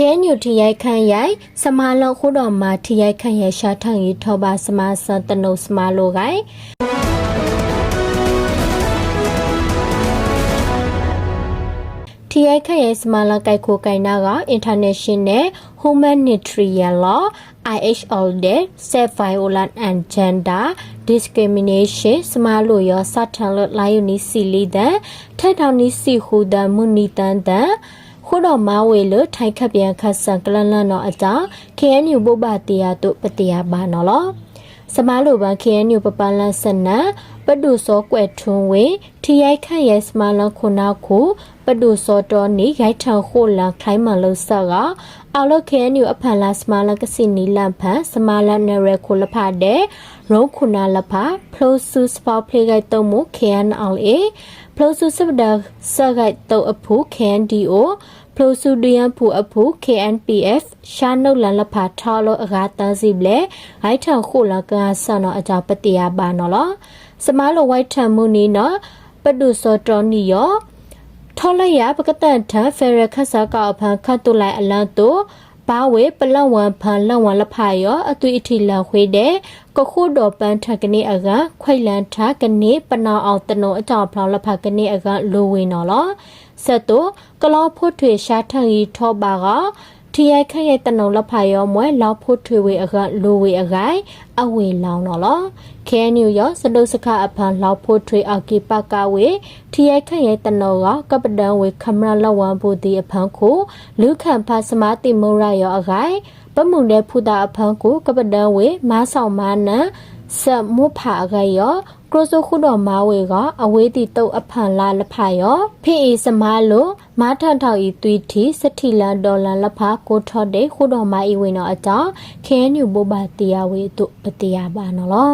ခဲညူထရိုက်ခန့်ရိုက်စမာလောခုတော်မှာထရိုက်ခန့်ရရှာထောင်ရီထောပါစမာစတနုစမာလိုကိုင်ထရိုက်ခန့်ရစမာလာကိုက်ကိုကိုင်နာက International Humanitarian Law IHL တဲ့ Self Violence and Gender Discrimination စမာလိုရောစထန်လလာယူနီစီလီဒန်ထိုက်ထောင်နီစီဟူဒန်မူနီတန်တန် ခုတော်မဝေလထိုင်ခပ်ပြန်ခတ်ဆန်ကလန်လန်တော့အကြောင်း KNU ပုပ္ပတရားတို့ပတရားပါနော်လော စမားလိုပန် KNU ပပလန်စနံပဒုစောကွယ်ထွန်းဝေထရိုက်ခန့်ရဲ့စမာလန်ခုနာခုပဒုစောတော်နီရိုက်ထန်ခိုလန်ခိုင်းမလို့ဆက်ကအောက်လ KNU အဖန်လာစမာလန်ကစီနီလန်ဖန်စမာလန်နရခုလဖတဲ့ရုံးခုနာလဖဖလိုဆူစပေါဖလေဂိုက်တုံမှု KNLA ဖလိုဆူစပဒါဆဂိုက်တုံအဖူ KNDO ဖလိုဆူဒီယန်ဖူအဖူ KNPF ရှာနုတ်လန်လဖထောလို့အကားတန်းစီဘလေဟိုက်ထန်ခိုလန်ကဆန်တော့အကြပတိယပါနော်လောစမားလိုဝိုက်ထန်မှုနီနော်ပဒုစောတော်နီယောထောလိုက်ရပကတန်ထန်ဖရခဆာကောက်ဖန်ခတ်တုလိုက်အလန်တု ဘာဝေပလဝံဖန်လဝံလဖာယောအသွေးအထီလန်ခွေးတဲ့ကခုတော်ပန်းထကနေအကခွိလန်ထကနေပနောင်အောင်တနုံအကြောင်းဖလောင်လဖကနေအကလိုဝင်းနော်လောဆက်တော့ကလောဖို့ထွေရှာထန်ရီထောပါက ထီရိုက်ခက်ရဲ့တနုံလဖာယောမွဲလောက်ဖို့ထွေဝေအကလိုဝေအကိုင်အဝေလောင်းနော်လောခဲနျူယောစဒုစခအဖန်လောက်ဖို့ထွေအကိပကဝေထီရိုက်ခက်ရဲ့တနုံကကပဒံဝေခမရလဝံဘူဒီအဖန်ကိုလူခန့်ဖစမတိမုရယောအကိုင်ပမှုတဲ့ဖူတာအဖန်ကိုကပဒံဝေမားဆောင်မာနံစမုဖာအကယော ကရိုဆိုခုတော်မာဝေကအဝေးတီတုတ်အဖန်လာလဖယောဖိအေစမားလိုမာထထောက်ဤသွီတီစတိလန်ဒေါ်လာလဖကိုထော့တဲ့ခုတော်မာဤဝင်တော့အကြောင်းခဲညူဘိုဘာတီယာဝေတို့ပတိယာပါနော်လော